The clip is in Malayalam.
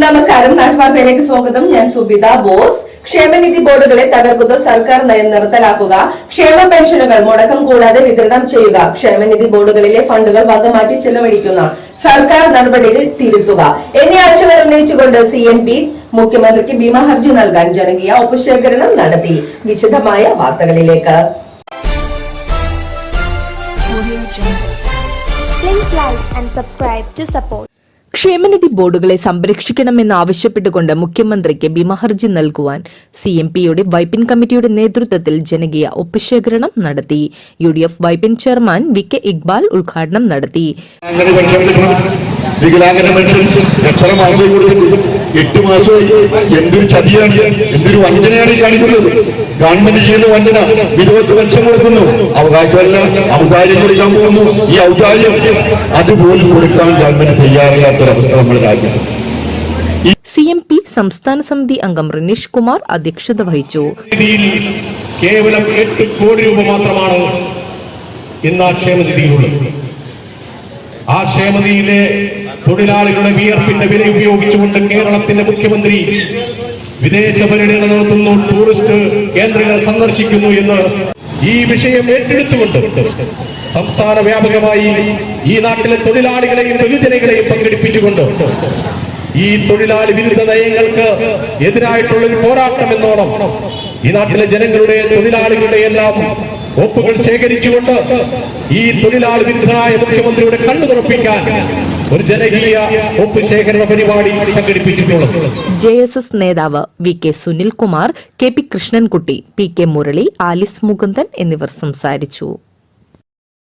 നമസ്കാരം. നാട്ടുവാർത്തയിലേക്ക് സ്വാഗതം. ഞാൻ സുബിത ബോസ്. ക്ഷേമനിധി ബോർഡുകളെ തകർക്കുന്ന സർക്കാർ നയം നിർത്തലാക്കുക. ക്ഷേമ പെൻഷനുകൾ മുടക്കം കൂടാതെ വിതരണം ചെയ്യുക. ക്ഷേമനിധി ബോർഡുകളിലെ ഫണ്ടുകൾ വകമാറ്റി ചെലവഴിക്കുന്ന സർക്കാർ നടപടികൾ തിരുത്തുക. എന്നീ ആവശ്യങ്ങൾ ഉന്നയിച്ചുകൊണ്ട് സി എം പി മുഖ്യമന്ത്രിക്ക് ഭീമഹർജി നൽകാൻ ജനകീയ ഉപശേഖരണം നടത്തി. വിശദമായ വാർത്തകളിലേക്ക്. Please like and. ക്ഷേമനിധി ബോർഡുകളെ സംരക്ഷിക്കണമെന്നാവശ്യപ്പെട്ടുകൊണ്ട് മുഖ്യമന്ത്രിക്ക് ഭീമഹർജി നൽകുവാൻ സി എം പിയുടെ വൈപ്പിൻ കമ്മിറ്റിയുടെ നേതൃത്വത്തിൽ ജനകീയ ഒപ്പുശേഖരണം നടത്തി. U D F Vypin chairman V K Iqbal ഉദ്ഘാടനം നടത്തി. എട്ട് മാസമായി എന്തൊരു ചതിയാണ് എന്തൊരു വഞ്ചനയാണ് ഈ കാണിക്കുന്നത്. ഗവൺമെന്റ് ചെയ്യുന്ന വഞ്ചന വിധവത്ത് പെൻഷൻ കൊടുക്കുന്നു അവകാശമല്ല ഔദാര്യം കൊടുക്കാൻ പോകുന്നു. ഈ ഔദാര്യം അതുപോലും കൊടുക്കാൻ ഗവൺമെന്റ് തയ്യാറില്ലാത്തൊരവസ്ഥ നമ്മുടെ രാജ്യത്ത്. സി എം പി സംസ്ഥാന സമിതി അംഗം റിനീഷ് കുമാർ അധ്യക്ഷത വഹിച്ചു. കേവലം എട്ട് കോടി രൂപ മാത്രമാണ് ഇന്ന് ആ ക്ഷേമനിധിയിലുള്ളത്. ആ ക്ഷേമനിധിയിലെ തൊഴിലാളികളുടെ വിയർപ്പിന്റെ വില ഉപയോഗിച്ചുകൊണ്ട് കേരളത്തിന്റെ മുഖ്യമന്ത്രി വിദേശ പര്യടനം നടത്തുന്നു ടൂറിസ്റ്റ് കേന്ദ്രങ്ങൾ സന്ദർശിക്കുന്നു എന്ന് ഈ വിഷയം ഏറ്റെടുത്തുകൊണ്ട് സംസ്ഥാന വ്യാപകമായി ഈ നാട്ടിലെ തൊഴിലാളികളെയും ബഹുജനങ്ങളെയും പങ്കെടുപ്പിച്ചുകൊണ്ട് ഈ തൊഴിലാളി വിരുദ്ധ നയങ്ങൾക്ക് എതിരായിട്ടുള്ള ഒരു പോരാട്ടം എന്നോണം ഈ നാട്ടിലെ ജനങ്ങളുടെ തൊഴിലാളികളുടെ എല്ലാം ഒപ്പുകൾ ശേഖരിച്ചുകൊണ്ട് ഈ തൊഴിലാളി വിരുദ്ധനായ മുഖ്യമന്ത്രിയുടെ കണ്ണു തുറപ്പിക്കാൻ ഒരു ജനകീയ ഒപ്പ് ശേഖരണ പരിപാടി സംഘടിപ്പിച്ചിട്ടുള്ളത്. ജെ എസ് എസ് നേതാവ് V K Sunilkumar K P Krishnankutty P K Murali Alice Mukundan എന്നിവർ സംസാരിച്ചു.